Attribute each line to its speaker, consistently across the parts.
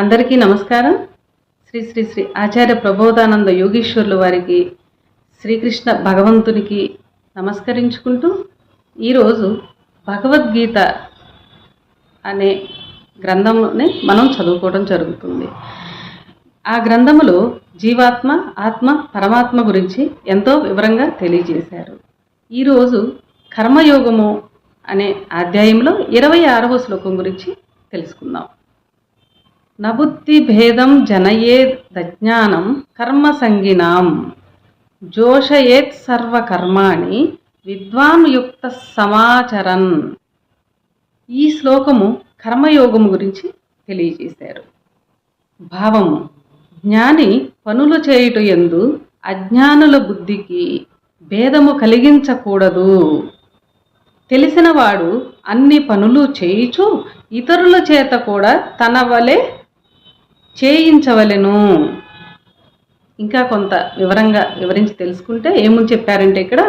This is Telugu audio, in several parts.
Speaker 1: అందరికీ నమస్కారం. శ్రీ శ్రీ శ్రీ ఆచార్య ప్రబోధానంద యోగీశ్వరుల వారికి శ్రీకృష్ణ భగవంతునికి నమస్కరించుకుంటూ ఈరోజు భగవద్గీత అనే గ్రంథంని మనం చదువుకోవడం జరుగుతుంది. ఆ గ్రంథములో జీవాత్మ ఆత్మ పరమాత్మ గురించి ఎంతో వివరంగా తెలియజేశారు. ఈరోజు కర్మయోగము అనే అధ్యాయంలో ఇరవై ఆరవ శ్లోకం గురించి తెలుసుకుందాం. నబుద్ధి భేదం కర్మసంగినాం దజ్ఞానం కర్మ జోషయేత్ సర్వకర్మాణి విద్వాన్ యుక్త సమాచరన్. ఈ శ్లోకము కర్మయోగము గురించి తెలియజేశారు. భావము జ్ఞాని పనులు చేయుట ఎందు అజ్ఞానుల బుద్ధికి భేదము కలిగించకూడదు. తెలిసినవాడు అన్ని పనులు చేయుచు ఇతరుల చేత కూడా తన వలె చేయించవలెను. ఇంకా కొంత వివరంగా వివరించి తెలుసుకుంటే ఏముని చెప్పారంటే ఇక్కడ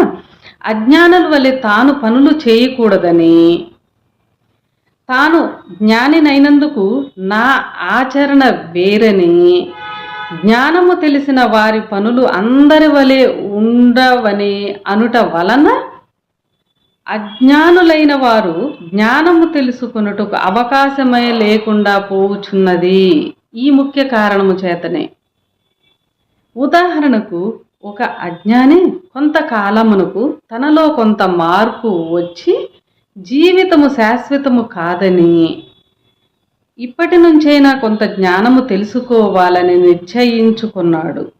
Speaker 1: అజ్ఞానుల వలె తాను పనులు చేయకూడదని. తాను జ్ఞానినైనందుకు నా ఆచరణ వేరని. జ్ఞానము తెలిసిన వారి పనులు అందరి వలె ఉండవని అనుట వలన అజ్ఞానులైన వారు జ్ఞానము తెలుసుకున్నట్టుకు అవకాశమే లేకుండా పోవుచున్నది. ఈ ముఖ్య కారణము చేతనే. ఉదాహరణకు ఒక అజ్ఞాని కొంతకాలమునకు తనలో కొంత మార్పు వచ్చి జీవితము శాశ్వతము కాదని ఇప్పటి నుంచైనా కొంత జ్ఞానము తెలుసుకోవాలని నిశ్చయించుకున్నాడు.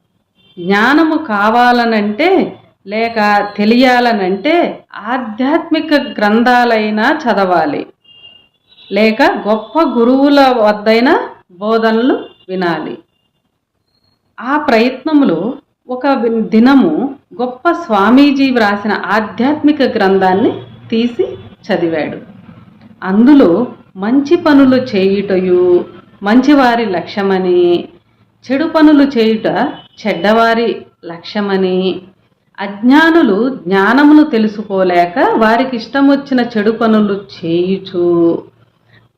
Speaker 1: జ్ఞానము కావాలనంటే లేక తెలియాలనంటే ఆధ్యాత్మిక గ్రంథాలైనా చదవాలి. లేక గొప్ప గురువుల వద్దైనా బోధనలు వినాలి. ఆ ప్రయత్నంలో ఒక దినము గొప్ప స్వామీజీ వ్రాసిన ఆధ్యాత్మిక గ్రంథాన్ని తీసి చదివాడు. అందులో మంచి పనులు చేయుటయు మంచివారి లక్ష్యమని చెడు పనులు చేయుట చెడ్డవారి లక్ష్యమని అజ్ఞానులు జ్ఞానమును తెలుసుకోలేక వారికి ఇష్టం వచ్చిన చెడు పనులు చేయుచు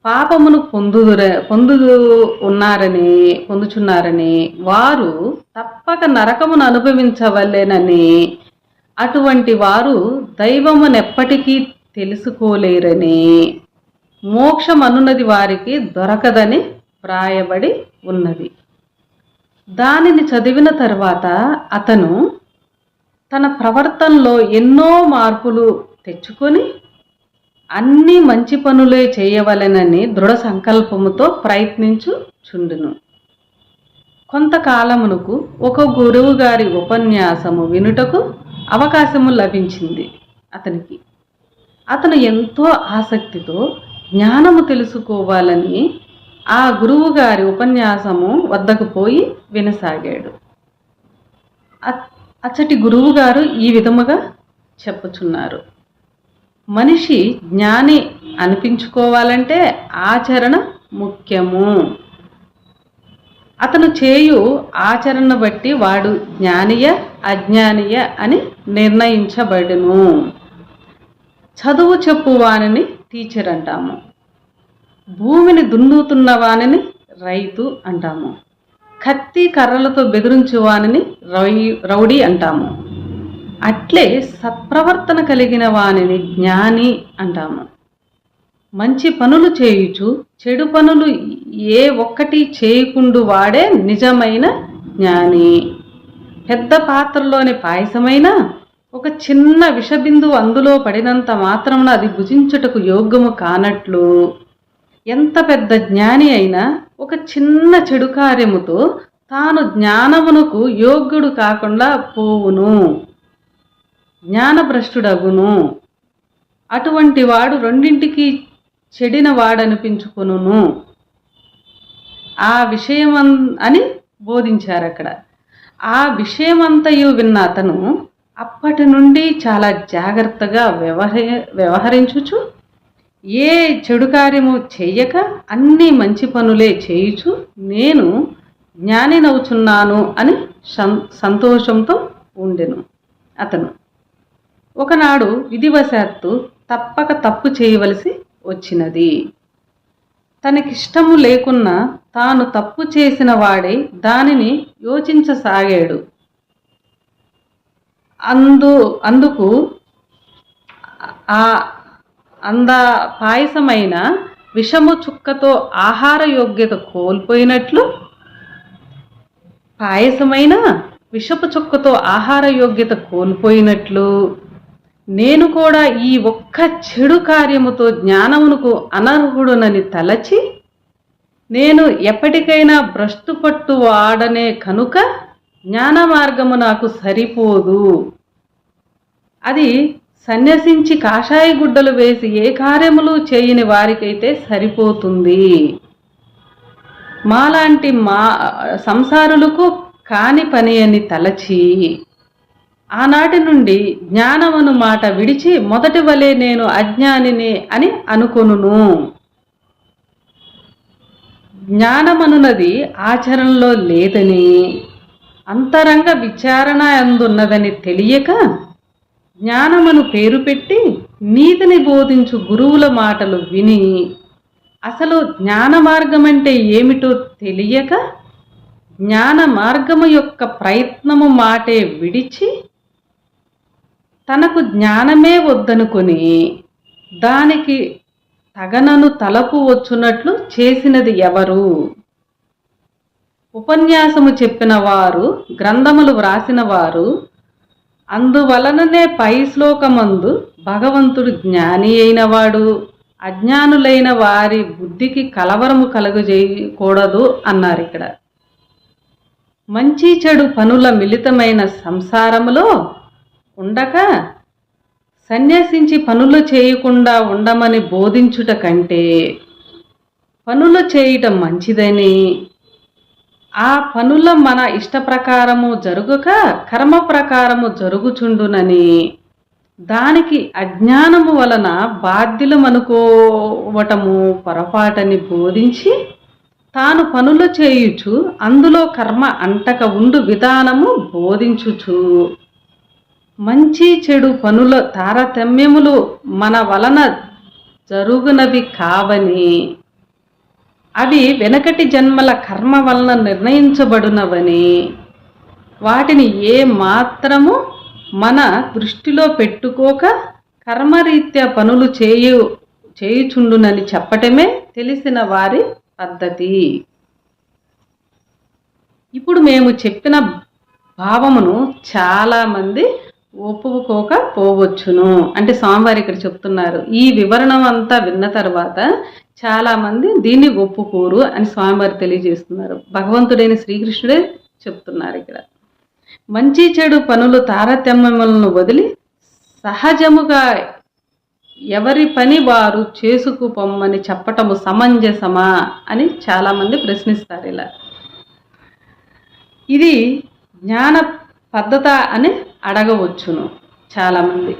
Speaker 1: పాపమును పొందుదుర పొందుదు ఉన్నారని పొందుచున్నారని వారు తప్పక నరకమును అనుభవించవలెనని అటువంటి వారు దైవమునెప్పటికీ తెలుసుకోలేరని మోక్షమనున్నది వారికి దొరకదని వ్రాయబడి ఉన్నది. దానిని చదివిన తర్వాత అతను తన ప్రవర్తనలో ఎన్నో మార్పులు తెచ్చుకొని అన్ని మంచి పనులే చేయవలెనని దృఢ సంకల్పముతో ప్రయత్నించుచుండును. కొంతకాలమునకు ఒక గురువు గారి ఉపన్యాసము వినుటకు అవకాశము లభించింది అతనికి. అతను ఎంతో ఆసక్తితో జ్ఞానము తెలుసుకోవాలని ఆ గురువు గారి ఉపన్యాసము వద్దకు పోయి వినసాగాడు. అచ్చటి గురువుగారు ఈ విధముగా చెప్పుచున్నారు. మనిషి జ్ఞాని అనిపించుకోవాలంటే ఆచరణ ముఖ్యము. అతను చేయు ఆచరణ బట్టి వాడు జ్ఞానియ అజ్ఞానియ అని నిర్ణయించబడును. చదువు చెప్పువానిని టీచర్ అంటాము. భూమిని దున్నుతున్న వానిని రైతు అంటాము. కత్తి కర్రలతో బెదిరించు వానిని రౌ రౌడీ అంటాము. అట్లే సత్ప్రవర్తన కలిగిన వానిని జ్ఞాని అంటాము. మంచి పనులు చేయుచు చెడు పనులు ఏ ఒక్కటి చేయకుండు వాడే నిజమైన జ్ఞాని. పెద్ద పాత్రలోని పాయసమైన ఒక చిన్న విషబిందువు అందులో పడినంత మాత్రమున అది భుజించుటకు యోగ్యము కానట్లు. ఎంత పెద్ద జ్ఞాని అయినా ఒక చిన్న చెడు కార్యముతో తాను జ్ఞానమునకు యోగ్యుడు కాకుండా పోవును. జ్ఞానభ్రష్టుడగును. అటువంటి వాడు రెండింటికి చెడిన వాడనిపించుకొనును ఆ విషయం అని బోధించారు అక్కడ ఆ విషయమంతయు విన్న అతను అప్పటి నుండి చాలా జాగ్రత్తగా వ్యవహరి వ్యవహరించుచు ఏ చెడు కార్యము చెయ్యక అన్ని మంచి పనులే చేయుచు నేను జ్ఞానినవుచున్నాను అని సం- సంతోషంతో ఉండెను అతను. ఒకనాడు విధివశాత్తు తప్పక తప్పు చేయవలసి వచ్చినది. తనకిష్టము లేకున్నా తాను తప్పు చేసిన వాడే దానిని యోచించసాగాడు. అందు అందుకు ఆ అంద పాయసమైన విషము చుక్కతో ఆహార యోగ్యత కోల్పోయినట్లు పాయసమైన విషపు చుక్కతో ఆహార యోగ్యత కోల్పోయినట్లు నేను కూడా ఈ ఒక్క చెడు కార్యముతో జ్ఞానమునకు అనర్హుడునని తలచి నేను ఎప్పటికైనా భ్రష్టుపట్టు వాడనే కనుక జ్ఞాన మార్గము నాకు సరిపోదు. అది సన్యసించి కాషాయ గుడ్డలు వేసి ఏ కార్యములు చేయని వారికైతే సరిపోతుంది. మాలాంటి మా సంసారులకు కాని పని అని తలచి ఆనాటి నుండి జ్ఞానమును మాట విడిచి మొదటి వలె నేను అజ్ఞానిని అని అనుకొనును. జ్ఞానమనున్నది ఆచరణలో లేదని అంతరంగ విచారణ అందున్నదని తెలియక జ్ఞానమను పేరు పెట్టి నీతిని బోధించు గురువుల మాటలు విని అసలు జ్ఞాన మార్గం అంటే ఏమిటో తెలియక జ్ఞాన మార్గము యొక్క ప్రయత్నము మాటే విడిచి తనకు జ్ఞానమే వద్దనుకొని దానికి తగనను తలపు వచ్చునట్లు చేసినది ఎవరు? ఉపన్యాసము చెప్పిన వారు గ్రంథములు వ్రాసిన వారు అందువలననే పై శ్లోకమందు భగవంతుడు జ్ఞాని అయినవాడు అజ్ఞానులైన వారి బుద్ధికి కలవరము కలుగజేయకూడదు అన్నారు ఇక్కడ. మంచి చెడు పనుల మిళితమైన సంసారములో ఉండక సన్యాసించి పనులు చేయకుండా ఉండమని బోధించుట కంటే పనులు చేయటం మంచిదని. ఆ పనుల మన ఇష్ట ప్రకారము జరుగుక కర్మ ప్రకారము జరుగుచుండునని. దానికి అజ్ఞానము వలన బాధ్యులమనుకోవటము పొరపాటని బోధించి తాను పనులు చేయుచు అందులో కర్మ అంటక ఉండు విధానము బోధించుచు. మంచి చెడు పనుల తారతమ్యములు మన వలన జరుగునవి కావని. అవి వెనకటి జన్మల కర్మ వలన నిర్ణయించబడినవని. వాటిని ఏ మాత్రము మన దృష్టిలో పెట్టుకోక కర్మరీత్యా పనులు చేయు చేయుచుండునని చెప్పటమే తెలిసిన వారి పద్ధతి. ఇప్పుడు మేము చెప్పిన భావమును చాలామంది ఒప్పుకోక పోవచ్చును. అంటే స్వామివారు ఇక్కడ చెప్తున్నారు. ఈ వివరణం అంతా విన్న తర్వాత చాలామంది దీన్ని ఒప్పుకోరు అని స్వామివారు తెలియజేస్తున్నారు. భగవంతుడైన శ్రీకృష్ణుడే చెప్తున్నారు ఇక్కడ. మంచి చెడు పనులు తారతమ్యములను వదిలి సహజముగా ఎవరి పని వారు చేసుకు పొమ్మని చెప్పటము సమంజసమా అని చాలామంది ప్రశ్నిస్తారు ఇలా. ఇది జ్ఞాన పద్ధత అని అడగవచ్చును చాలామంది.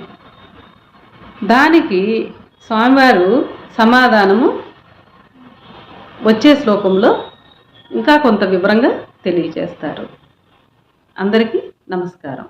Speaker 1: దానికి స్వామివారు సమాధానము వచ్చే శ్లోకంలో ఇంకా కొంత వివరంగా తెలియజేస్తారు. అందరికీ నమస్కారం.